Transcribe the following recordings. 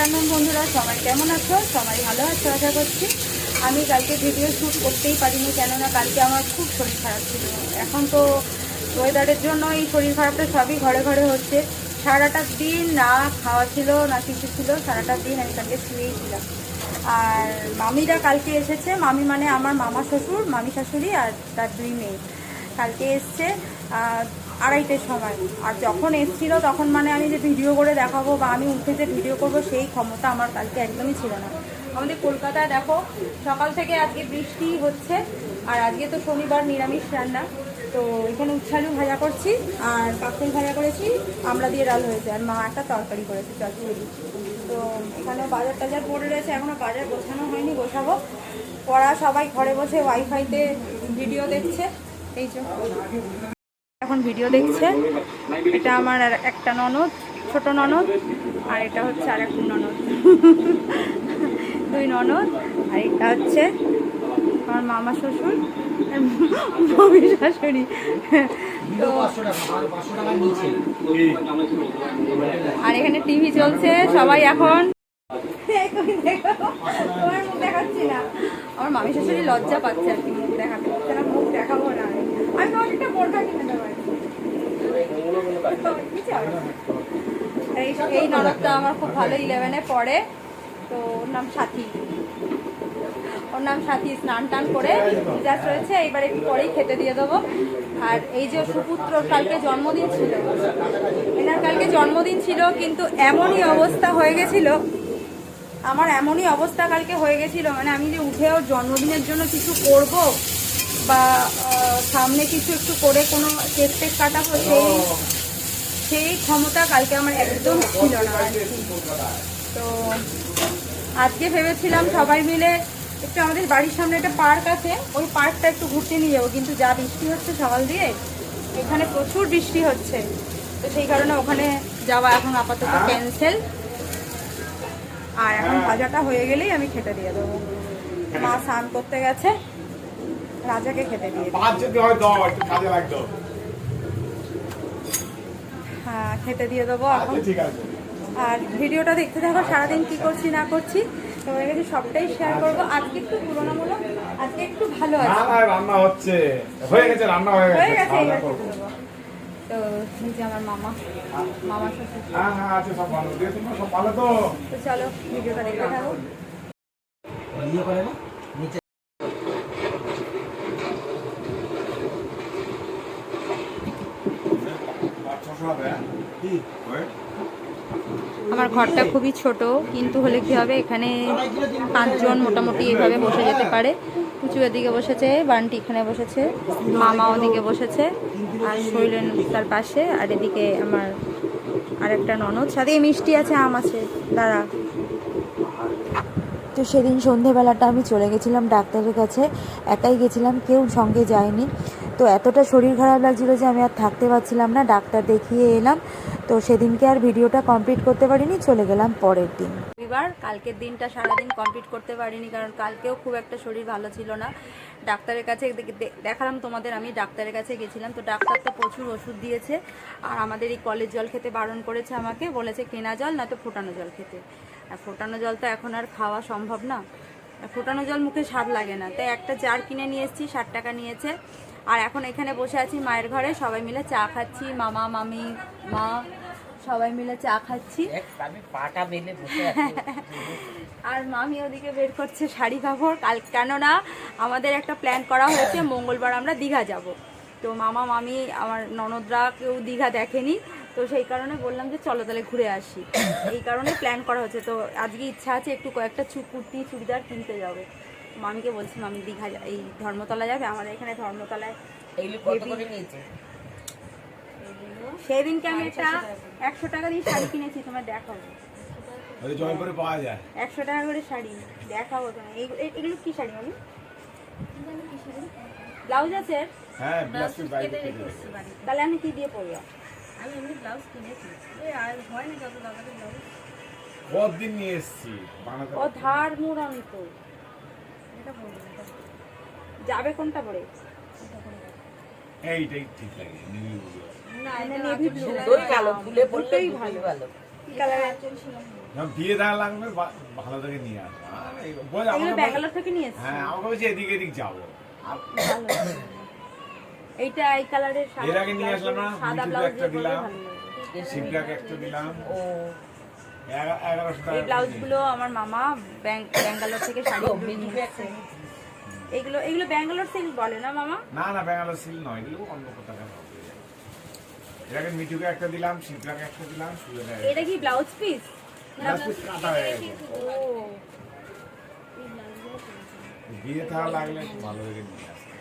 Afternoon বন্ধুরা, সবাই কেমন আছো? সবাই ভালো আছো, আশা করছি। আমি কালকে ভিডিও শ্যুট করতেই পারিনি, কেননা কালকে আমার খুব শরীর খারাপ ছিল। এখন তো ওয়েদারের জন্য এই শরীর খারাপটা সবই ঘরে ঘরে হচ্ছে। সারাটা দিন না খাওয়া ছিল, না কিছু ছিল, সারাটা দিন আমি কালকে শুয়েই ছিলাম। আর মামিরা কালকে এসেছে। মামি মানে আমার মামা শ্বশুর, মামি শাশুড়ি আর তার দুই মেয়ে। কালকে এসছে। আড়াইটের সময়। আর যখন এসছিল তখন মানে আমি যে ভিডিও করে দেখাবো বা আমি উঠে যে ভিডিও করব, সেই ক্ষমতা আমার কালকে একদমই ছিল না। আমাদের কলকাতায় দেখো, সকাল থেকে আজকে বৃষ্টি হচ্ছে, আর আজকে তো শনিবার নিরামিষ রান্না। তো এখানে উচ্ছালু ভাজা করছি, আর কাকুল ভাজা করেছি আমরা দিয়ে ডাল হয়েছে, আর মা একটা তরকারি করেছে চচ্চড়ি তো এখানে বাজার টাজার পড়ে রয়েছে এখনও বাজার গোছানো হয়নি, গোছাবো। পড়া সবাই ঘরে বসে ওয়াইফাইতে ভিডিও দেখছে, এই যে এখন ভিডিও দেখছে, এটা আমার একটা ননদ, ছোট ননদ, আর এটা হচ্ছে আর এক ননদ। দুই ননদ, আর এটা হচ্ছে আমার মামা শ্বশুর মমি শাশুড়ি। তো আর এখানে টিভি চলছে, সবাই এখন তোমার মুখ দেখাচ্ছি না। আমার মামি শাশুড়ি লজ্জা পাচ্ছে আর কি মুখ দেখাতে পারছে না মুখ দেখাবো না আমি আমি তোমাকে একটা বোরখা কিনে দেবো আর কি। বুঝছ? এই এই ননদটা আমার খুব ভালো ইলেভেনে পড়ে। তো ওর নাম সাথী। ওর নাম সাথী, স্নান টান করে জাস্ট রয়েছে। এইবার একটু পরেই খেতে দিয়ে দেবো। আর এই যে সুপুত্র, কালকে জন্মদিন ছিল। এনার কালকে জন্মদিন ছিল, কিন্তু এমনই অবস্থা হয়ে গেছিল। আমার এমনই অবস্থা কালকে হয়ে গেছিল মানে আমি যে উঠেও জন্মদিনের জন্য কিছু করব বা সামনে কিছু একটু করে কোনো কেক টেক কাটাবো, সেই সেই ক্ষমতা কালকে আমার একদম ছিল না। তো আজকে ভেবেছিলাম সবাই মিলে একটু আমাদের বাড়ির সামনে একটা পার্ক আছে, ওই পার্কটা একটু ঘুরতে নিয়ে যাব। কিন্তু যা বৃষ্টি হচ্ছে সকাল দিয়ে, এখানে প্রচুর বৃষ্টি হচ্ছে। তো সেই কারণে ওখানে যাওয়া এখন আপাতত ক্যান্সেল আর এখন ভাজাটা হয়ে গেলেই আমি খেতে দিয়ে দেবো। মা স্নান করতে গেছে, রাজাকে খেতে দিয়ে দেবো পাঁচ যদি হয় দাও একটু কাজে লাগতো হ্যাঁ খেতে দিয়ে দেবো এখন। আচ্ছা আছে। আর ভিডিওটা দেখতে থাকো সারাদিন কি করছি না করছি। তোমাদের কাছে সবটাই শেয়ার করব। আজকে একটু তুলনামূলক আজকে একটু ভালো আছে। রান্না হচ্ছে। হয়ে গেছে রান্না হয়ে হয়ে গেছে গেছে করব। দেবো। তো আমার মামা মামা শ্বশুর। হ্যাঁ হ্যাঁ আছে সব ভালো। দিয়ে তোমরা সব ভালো তো? তো চলো ভিডিওটা দেখতে থাকো ইয়ে করে না নিচে ছশো হবে হ্যাঁ? কি ওই? আমার ঘরটা খুবই ছোট, কিন্তু হলে কি হবে, এখানে পাঁচজন মোটামুটি এইভাবে বসে যেতে পারে। কুচু এদিকে বসেছে, বান্টি এখানে বসেছে মামা ওদিকে বসেছে, আর শৈলেন তার পাশে, আর এদিকে আমার আর একটা ননদ। সাথে মিষ্টি আছে, আম আছে, দাঁড়া। তো সেদিন সন্ধেবেলাটা আমি চলে গেছিলাম ডাক্তারের কাছে, একাই গেছিলাম, কেউ সঙ্গে যায়নি। তো এতটা শরীর খারাপ লাগছিল যে আমি আর থাকতে পারছিলাম না, ডাক্তার দেখিয়ে এলাম। তো সেদিনকে আর ভিডিওটা কমপ্লিট করতে পারিনি, চলে গেলাম পরের দিন। রবিবার, কালকের দিনটা সারাদিন কমপ্লিট করতে পারিনি, কারণ কালকেও খুব একটা শরীর ভালো ছিল না। ডাক্তারের কাছে দেখালাম তোমাদের, আমি ডাক্তারের কাছে গেছিলাম, তো ডাক্তার তো প্রচুর ওষুধ দিয়েছে, আর আমাদের এই কলের জল খেতে বারণ করেছে আমাকে, বলেছে কেনা জল না তো ফোটানো জল খেতে। আর ফোটানো জল তো এখন আর খাওয়া সম্ভব না। ফোটানো জল মুখে স্বাদ লাগে না। তাই একটা জার কিনে নিয়ে এসেছি, ষাট টাকা নিয়েছে। আর এখন এখানে বসে আছি মায়ের ঘরে, সবাই মিলে চা খাচ্ছি, মামা, মামি মা সবাই মিলে চা খাচ্ছি। পাটা বেলে আর মামি ওদিকে বের করছে শাড়ি কাপড়। কাল কেননা আমাদের একটা প্ল্যান করা হয়েছে মঙ্গলবার আমরা দীঘা যাব। তো মামা মামি আমার ননদরা কেউ দীঘা দেখেনি তো সেই কারণে বললাম যে চলো তাহলে ঘুরে আসি। এই কারণে প্ল্যান করা হচ্ছে তো আজকে ইচ্ছা আছে একটু কয়েকটা কুর্তি চুড়িদার কিনতে যাবে। মামিকে বলছি মামি দীঘা এই ধর্মতলা যাবে? আমাদের এখানে ধর্মতলায় এইগুলো কত করে নিয়েছে? সেদিনকে আমি একটা একশো টাকা দিয়ে শাড়ি কিনেছি তোমার দেখাবো জয়পুরে পাওয়া যায়। একশো টাকা করে শাড়ি দেখাবো তোমার এগুলো কি শাড়ি মামি ব্লাউজ আছে? হ্যাঁ তাহলে আমি কি দিয়ে পরবো? আমি এমনি ব্লাউজ কিনেছি। এই আর হয়নি যত দাদাদের ব্লাউজ। কতদিন নিয়ে এসেছি? বানাতে ও ধার মুড়ন তো। যাবে কোনটা পরে? এইটাই ঠিক লাগে নীল না এটা navy আঁচল blue। সেলাই দুটোই ভালো ফুলে পড়লে দুটোই দুটোই ভালো। ভালো। কালার আঁচল সেলাই হবে। যখন বিয়ে দেওয়া লাগবে ভালো থেকে নিয়ে আসব। বলে এগুলো ব্যাঙ্গালোর থেকে নিয়ে হ্যাঁ আমাকে বলছে এদিক এদিক যাব। এইটা এই কালারের এর আগে নিয়ে আসলাম না সাদা ব্লাউজ একটা দিলাম। ভালো একটা দিলাম। ও। এই ব্লাউজগুলো আমার মামা ব্যাঙ্গালোর থেকে শাড়ি নিয়ে এসেছে। এগুলো এগুলো ব্যাঙ্গালোর সিল্ক বলে না মামা? না না ব্যাঙ্গালোর সিল নয় এগুলো অন্য কোথাও এর আগে মিঠুকে একটা দিলাম শিবরাকে একটা দিলাম সুজনে এটা কি ব্লাউজ পিস Last piece কাটা হয়ে গেছে। ও। বিয়ে থাকা লাগলে ভালো নিয়ে আসতে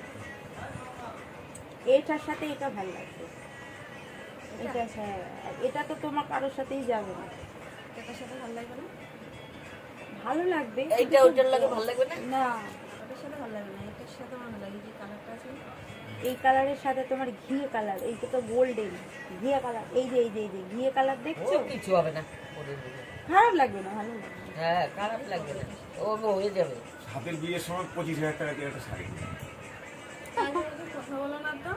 এটার সাথে এটা ভালো লাগবে। এটা হ্যাঁ এটা তো তোমার কারোর সাথেই যাবে না। এটার সাথে ভালো লাগবে না? ভালো লাগবে। এইটা ওইটার লাগে ভালো লাগবে না? না। ওটার সাথে ভালো লাগবে না। এটার সাথে ভালো লাগে যে কালারটা আছে। এই কালারের সাথে তোমার ঘিয়ে কালার এই তো গোল্ডেন ঘিয়ে কালার এই যে এই যে এই যে ঘিয়ে কালার দেখছ? কিছু হবে না। খারাপ লাগবে না ভালো হ্যাঁ খারাপ লাগবে না। ও হয়ে যাবে। হাতের বিয়ের সময় পঁচিশ হাজার টাকা দিয়ে একটা শাড়ি কথা বলো না তো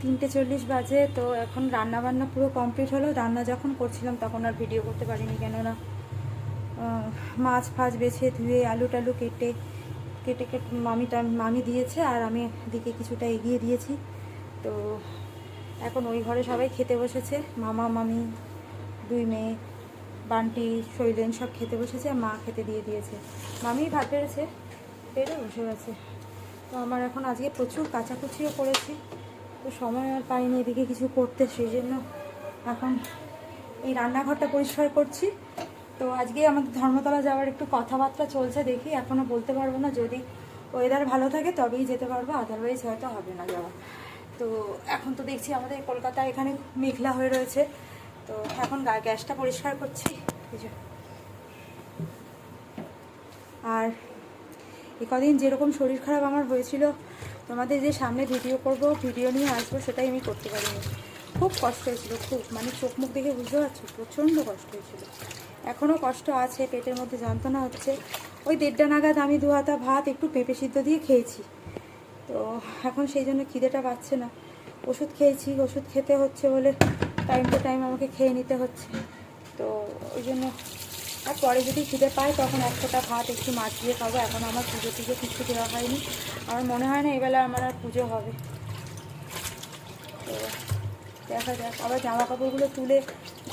তিনটে চল্লিশ বাজে তো এখন রান্না বান্না পুরো কমপ্লিট হলো। রান্না যখন করছিলাম তখন আর ভিডিও করতে পারিনি কেননা মাছ ফাছ বেছে ধুয়ে আলু টালু কেটে কেটে কেটে মামিটা, মামি দিয়েছে আর আমি দিকে কিছুটা এগিয়ে দিয়েছি। তো এখন ওই ঘরে সবাই খেতে বসেছে। মামা, মামি, দুই মেয়ে, বান্টি, শৈলেন সব খেতে বসেছে মা খেতে দিয়ে দিয়েছে। মামি ভাত পেরেছে, পেরে বসে গেছে তো আমার এখন আজকে প্রচুর কাচাকুচিও করেছি। তো সময় আর পাইনি এদিকে কিছু করতে, সেই জন্য এখন এই রান্নাঘরটা পরিষ্কার করছি। তো আজকে আমাদের ধর্মতলা যাওয়ার একটু কথাবার্তা চলছে দেখি এখনও বলতে পারব না, যদি ওয়েদার ভালো থাকে তবেই যেতে পারব আদারওয়াইজ হয়তো হবে না যাওয়া। তো এখন তো দেখছি আমাদের কলকাতা এখানে মেঘলা হয়ে রয়েছে, তো এখন গ্যাসটা পরিষ্কার করছি আর এ কদিন যেরকম শরীর খারাপ আমার হয়েছিল, তোমাদের যে সামনে ভিডিও করব, ভিডিও নিয়ে আসব, সেটাই আমি করতে পারিনি। খুব কষ্ট হয়েছিল, খুব মানে চোখ মুখ দেখে বুঝতে পারছ, প্রচণ্ড কষ্ট হয়েছিল। এখনও কষ্ট আছে, পেটের মধ্যে যন্ত্রণা হচ্ছে। ওই দেড়টা নাগাদ আমি দু হাতা ভাত একটু পেঁপে সিদ্ধ দিয়ে খেয়েছি। তো এখন সেই জন্য খিদেটা পাচ্ছে না। ওষুধ খেয়েছি, ওষুধ খেতে হচ্ছে বলে টাইম টু টাইম আমাকে খেয়ে নিতে হচ্ছে। তো ওই জন্য আর পরে যদি খিদে পায় তখন এক ফোঁটা ভাত একটু মাছ দিয়ে খাব। এখন আমার পুজো টুজো কিছু দেওয়া হয়নি। আমার মনে হয় না এবেলা আমার আর পুজো হবে। তো দেখা যাক। আবার জামা কাপড়গুলো তুলে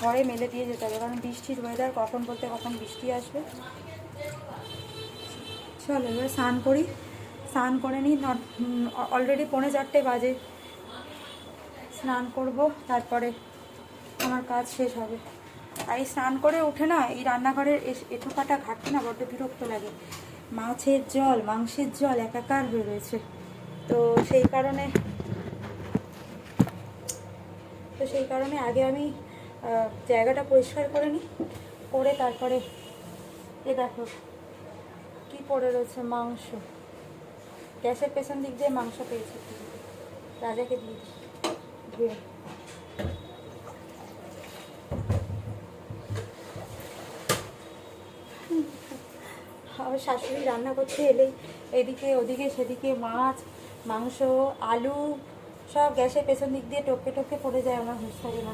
ঘরে মেলে দিয়ে যেতে হবে, কারণ বৃষ্টির ওয়েদার কখন বলতে কখন বৃষ্টি আসবে। চলো, এবার স্নান করি। স্নান করে নিই অলরেডি পৌনে চারটে বাজে। স্নান করব, তারপরে আমার কাজ শেষ হবে। আর এই স্নান করে উঠে না, এই রান্নাঘরের এঁঠোকাটা ঘাটতে না, বড্ড বিরক্ত লাগে। মাছের জল, মাংসের জল একাকার হয়ে রয়েছে। তো সেই কারণে তো সেই কারণে আগে আমি জায়গাটা পরিষ্কার করে নিই, করে তারপরে এ দেখো কি পড়ে রয়েছে, মাংস। গ্যাসের পেছন দিক দিয়ে মাংস পেয়েছি। রাজাকে দিয়ে দিই। ধুয়ে আমার শাশুড়ি রান্না করতে এলেই এদিকে, ওদিকে, সেদিকে মাছ, মাংস, আলু সব গ্যাসের পেছন দিক দিয়ে টপকে টপকে পড়ে যায় আমার হুঁশ থাকে না।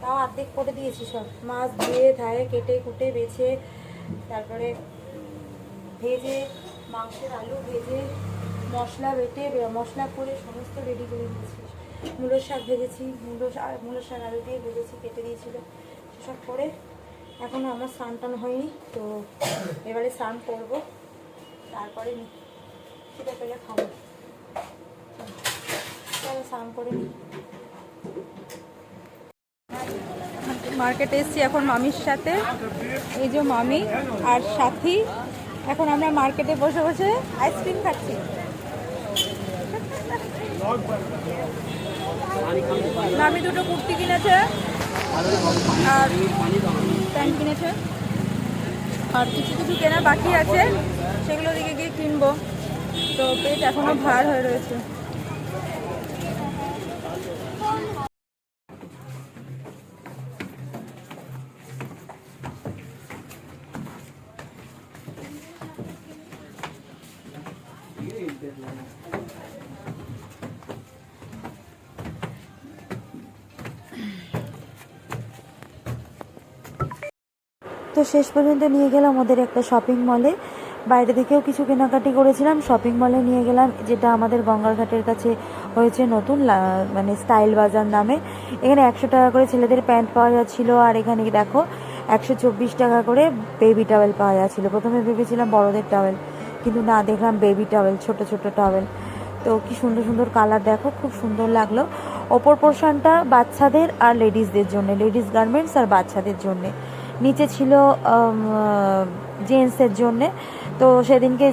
তাও অর্ধেক করে দিয়েছি সব। মাছ ধুয়ে, ধায়ে, কেটে, কুটে, বেছে, তারপরে ভেজে, মাংসের আলু ভেজে, মশলা বেটে মশলা করে সমস্ত রেডি করে দিয়েছি। মূলোর শাক ভেজেছি, মূলো শাক মূলোর শাক আলু দিয়ে ভেজেছি, কেটে দিয়েছিল। সেসব করে এখনও আমার স্নান টান হয়নি, তো এবারে স্নান করব, তারপরে সেটা পেলে খাব। মার্কেটে এসেছি এখন মামির সাথে, এই যে মামি আর সাথী। এখন আমরা মার্কেটে বসে বসে আইসক্রিম খাচ্ছি। মামি দুটো কুর্তি কিনেছে আর প্যান্ট কিনেছে। আর কিছু কিছু কেনা বাকি আছে, সেগুলো দিকে গিয়ে কিনবো। তো পেট এখনও ভার হয়ে রয়েছে। তো শেষ পর্যন্ত নিয়ে গেলাম ওদের একটা শপিং মলে বাইরে থেকেও কিছু কেনাকাটি করেছিলাম শপিং মলে নিয়ে গেলাম, যেটা আমাদের গঙ্গারঘাটের কাছে হয়েছে নতুন মানে স্টাইল বাজার নামে। এখানে একশো টাকা করে ছেলেদের প্যান্ট পাওয়া যাচ্ছিল, আর এখানে দেখো, একশো চব্বিশ টাকা করে বেবি টাওয়েল পাওয়া যাচ্ছিল। প্রথমে ভেবেছিলাম বড়দের টাওয়েল কিন্তু না, দেখলাম বেবি টাওয়েল ছোট ছোট টাওয়েল তো কি সুন্দর সুন্দর কালার দেখো, খুব সুন্দর লাগল। ওপর পোর্শনটা বাচ্চাদের আর লেডিসদের জন্য লেডিস গার্মেন্টস আর বাচ্চাদের জন্যে। নিচে ছিল জেন্টসের জন্যে। তো সেদিনকে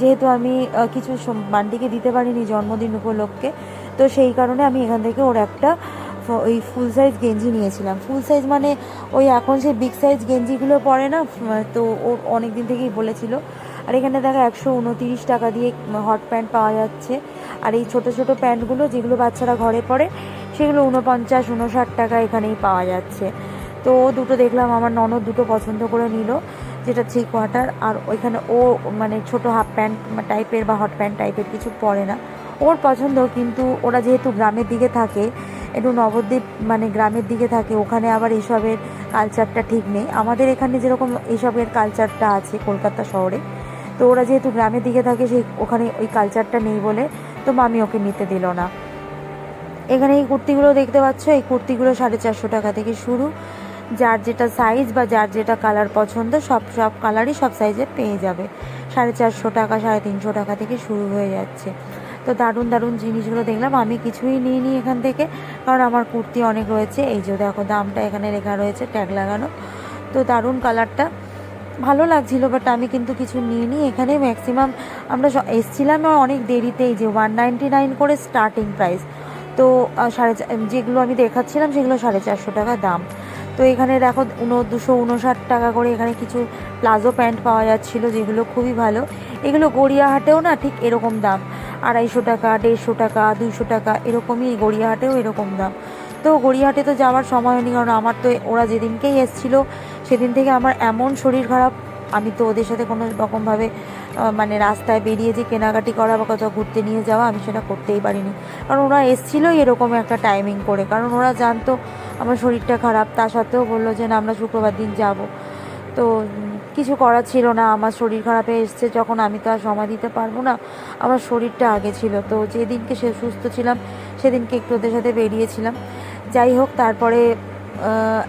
যেহেতু আমি কিছু বান্টিকে দিতে পারিনি জন্মদিন উপলক্ষে, তো সেই কারণে আমি এখান থেকে ওর একটা ওই ফুল সাইজ গেঞ্জি নিয়েছিলাম। ফুল সাইজ মানে ওই এখন যে বিগ সাইজ গেঞ্জিগুলো পরে না তো ও অনেক দিন থেকেই বলেছিল। আর এখানে দেখা একশো উনতিরিশ টাকা দিয়ে হট প্যান্ট পাওয়া যাচ্ছে। আর এই ছোট ছোট প্যান্টগুলো যেগুলো বাচ্চারা ঘরে পরে, সেগুলো উনপঞ্চাশ, উনষাট টাকা এখানেই পাওয়া যাচ্ছে। তো দুটো দেখলাম, আমার ননদ দুটো পছন্দ করে নিল, যেটা থ্রি কোয়ার্টার আর ওইখানে ও মানে ছোট হাফ প্যান্ট টাইপের বা হট প্যান্ট টাইপের কিছু পরে না। ওর পছন্দ, কিন্তু ওরা যেহেতু গ্রামের দিকে থাকে, একটু নবদ্বীপ মানে গ্রামের দিকে থাকে, ওখানে আবার এইসবের কালচারটা ঠিক নেই। আমাদের এখানে যেরকম এইসবের কালচারটা আছে কলকাতা শহরে, তো ওরা যেহেতু গ্রামের দিকে থাকে, সেই ওখানে ওই কালচারটা নেই বলে তো মামি ওকে নিতে দিল না। এখানে এই কুর্তিগুলো দেখতে পাচ্ছ, এই কুর্তিগুলো সাড়ে চারশো টাকা থেকে শুরু। যার যেটা সাইজ বা যার যেটা কালার পছন্দ, সব সব কালারই সব সাইজের পেয়ে যাবে। সাড়ে চারশো টাকা, সাড়ে তিনশো টাকা থেকে শুরু হয়ে যাচ্ছে। তো দারুণ দারুণ জিনিসগুলো দেখলাম। আমি কিছুই নিয়ে নিই এখান থেকে, কারণ আমার কুর্তি অনেক রয়েছে। এই যে দেখো, দামটা এখানে লেখা রয়েছে ট্যাগ লাগানো। তো দারুণ কালারটা ভালো লাগছিল বাট আমি কিন্তু কিছু নিইনি। এখানে ম্যাক্সিমাম আমরা এসছিলাম অনেক দেরিতেই যে ওয়ান নাইনটি নাইন করে স্টার্টিং প্রাইস তো সাড়ে যেগুলো আমি দেখাচ্ছিলাম, সেগুলো সাড়ে চারশো টাকা দাম। তো এখানে দেখো উনো দুশো উনষাট টাকা করে এখানে কিছু প্লাজো প্যান্ট পাওয়া যাচ্ছিল, যেগুলো খুবই ভালো। এগুলো গড়িয়াহাটেও না ঠিক এরকম দাম। আড়াইশো টাকা, দেড়শো টাকা, দুইশো টাকা, এরকমই গড়িয়াহাটেও এরকম দাম। তো গড়িয়াহাটে তো যাওয়ার সময় হয়নি, কারণ আমার তো ওরা যেদিনকেই এসছিল, সেদিন থেকে আমার এমন শরীর খারাপ। আমি তো ওদের সাথে কোনো রকমভাবে মানে রাস্তায় বেরিয়ে যে কেনাকাটি করা বা কোথাও ঘুরতে নিয়ে যাওয়া, আমি সেটা করতেই পারিনি। কারণ ওরা এসছিলোই এরকম একটা টাইমিং করে। কারণ ওরা জানতো আমার শরীরটা খারাপ, তা সত্ত্বেও বলল যে, না, আমরা শুক্রবার দিন যাব। তো কিছু করার ছিল না। আমার শরীর খারাপে এসছে, যখন আমি তো আর সময় দিতে পারব না। আমার শরীরটা আগে ছিল। তো যেদিনকে সে সুস্থ ছিলাম, সেদিনকে একটু ওদের সাথে বেরিয়েছিলাম। যাই হোক, তারপরে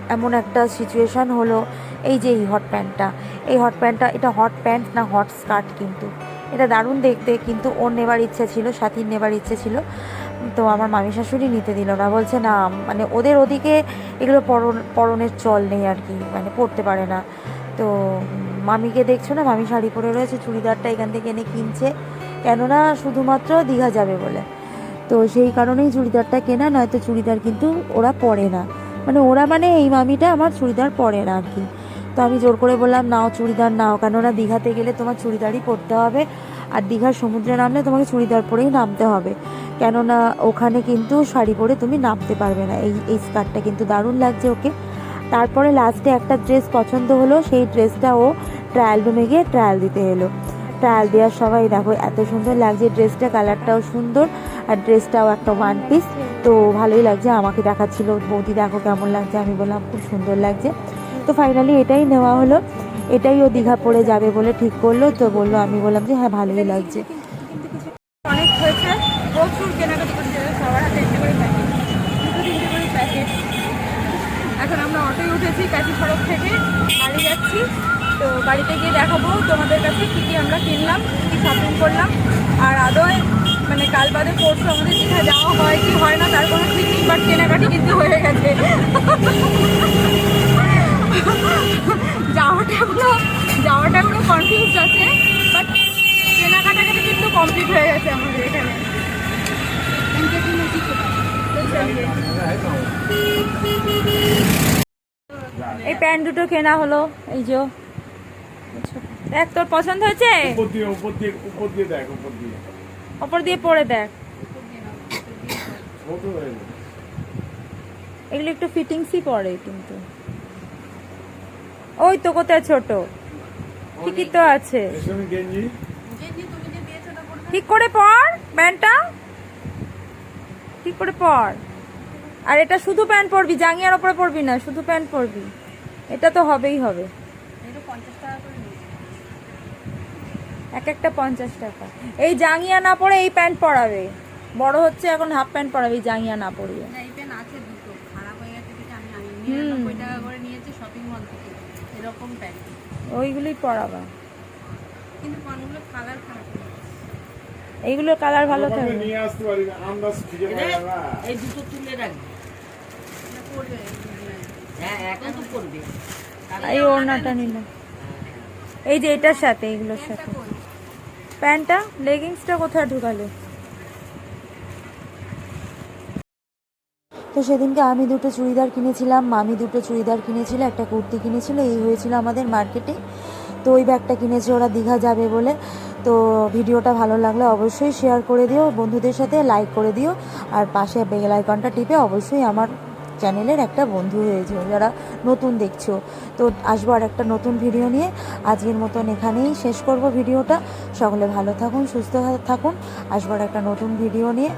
এমন একটা সিচুয়েশান হলো এই যে এই হট প্যান্টটা এই হট প্যান্টটা এটা হট প্যান্ট না হট স্কার্ট কিন্তু। এটা দারুণ দেখতে কিন্তু ওর নেবার ইচ্ছে ছিল, সাথীর নেবার ইচ্ছে ছিল। তো আমার মামি শাশুড়ি নিতে দিল না, বলছে না মানে ওদের ওদিকে এগুলো পরন, পরনের চল নেই আর কি মানে পরতে পারে না। তো মামিকে দেখছ না, মামি শাড়ি পরে রয়েছে, চুড়িদারটা এখান থেকে এনে কিনছে। কেননা শুধুমাত্র দীঘা যাবে বলে। তো সেই কারণেই চুড়িদারটা কেনা, নয়তো চুড়িদার কিন্তু ওরা পরে না। মানে ওরা মানে এই মামিটা আমার চুড়িদার পরে না আর কি। তো আমি জোর করে বললাম, নাও চুড়িদার, নাও। কেননা দীঘাতে গেলে তোমার চুড়িদারই পরতে হবে আর দীঘার সমুদ্রে নামলে তোমাকে চুড়িদার পরেই নামতে হবে। কেননা ওখানে কিন্তু শাড়ি পরে তুমি নামতে পারবে না। এই এই স্কার্টটা কিন্তু দারুণ লাগছে ওকে। তারপরে লাস্টে একটা ড্রেস পছন্দ হলো, সেই ড্রেসটা ও ট্রায়াল রুমে গিয়ে ট্রায়াল দিতে এলো। ট্রায়াল দেওয়ার সবাই দেখো এত সুন্দর লাগছে ড্রেসটা কালারটাও সুন্দর আর ড্রেসটাও একটা ওয়ান পিস তো ভালোই লাগছে, আমাকে দেখাচ্ছিল, বৌদি দেখো কেমন লাগছে। আমি বললাম, খুব সুন্দর লাগছে। তো ফাইনালি এটাই নেওয়া হলো। এটাই ও দীঘা পড়ে যাবে বলে ঠিক করল। তো বলল, আমি বললাম যে হ্যাঁ ভালোই লাগছে। অনেক প্রচুর কেনাকাটি সবার হাতে দুটো তিনটে এখন আমরা অটোয় উঠেছি সড়ক থেকে। বাড়ি যাচ্ছি। তো বাড়িতে গিয়ে দেখাবো তোমাদের কাছে কী কী আমরা কিনলাম, কী করলাম। আর আদৌ মানে কাল বাদে পরশু আমাদের দীঘা যাওয়া হয় কি হয় না, তার কোনো ঠিক বাট কেনাকাটি কিন্তু হয়ে গেছে। যাওয়াটা এখনও যাওয়াটা এখনও কনফিউজ আছে বাট কেনাকাটাটা কিন্তু কমপ্লিট হয়ে গেছে আমাদের এখানে। এই প্যান্ট দুটো কেনা হলো এই যে। দেখ তোর পছন্দ হয়েছে? উপর দিয়ে উপর দিয়ে উপর দিয়ে দেখ উপর দিয়ে। ওপর দিয়ে পরে দেখ। এগুলো একটু ফিটিংসই পড়ে কিন্তু। ওই তো কোথায় ছোট? ঠিকই তো আছে। ঠিক করে পর প্যান্টটা। ঠিক করে পর। আর এটা শুধু প্যান্ট পরবি জাঙ্গিয়ার ওপরে পরবি না শুধু প্যান্ট পরবি। এটা তো হবেই হবে। এক একটা পঞ্চাশ টাকা। এই জাঙ্গিয়া না পরে এই প্যান্ট পরাবে। বড় হচ্ছে এখন হাফ প্যান্ট পরাবে জাঙ্গিয়া না পরিয়ে। না এরকম প্যান্ট ওইগুলোই পরাবা। কিন্তু পানগুলো কালার খারাপ এইগুলোর কালার ভালো থাকবে নিয়ে আসতে পারি না আন্দাজ খুঁজে যাবে না। এই দুটো তুলে রাখবি। হ্যাঁ এখন তো করবে এই ওড়নাটা নিল এই যে এটার সাথে এইগুলোর সাথে। প্যান্টটা? লেগিংসটা কোথায় ঢুকালে? তো সেদিনকে আমি দুটো চুড়িদার কিনেছিলাম, মামি দুটো চুড়িদার কিনেছিল, একটা কুর্তি কিনেছিল, এই হয়েছিল আমাদের মার্কেটে তো ওই ব্যাগটা কিনেছে ওরা, দীঘা যাবে বলে। তো ভিডিওটা ভালো লাগলে অবশ্যই শেয়ার করে দিও, বন্ধুদের সাথে লাইক করে দিও, আর পাশে বেল আইকনটা টিপে অবশ্যই আমার চ্যানেলের একটা বন্ধু হয়ে যেও, যারা নতুন দেখছ। তো আসব আর একটা নতুন ভিডিও নিয়ে। আজকের মতন এখানেই শেষ করব ভিডিওটা। সকলে ভালো থাকুন, সুস্থ থাকুন। আসব আর একটা নতুন ভিডিও নিয়ে।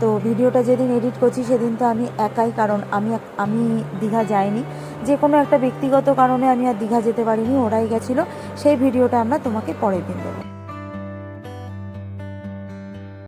তো ভিডিওটা যেদিন এডিট করছি সেদিন তো আমি একাই, কারণ আমি আমি দীঘা যাইনি। যে কোনো একটা ব্যক্তিগত কারণে আমি আর দীঘা যেতে পারিনি, ওরাই গেছিল। সেই ভিডিওটা আমরা তোমাকে পরে দিন দেবো।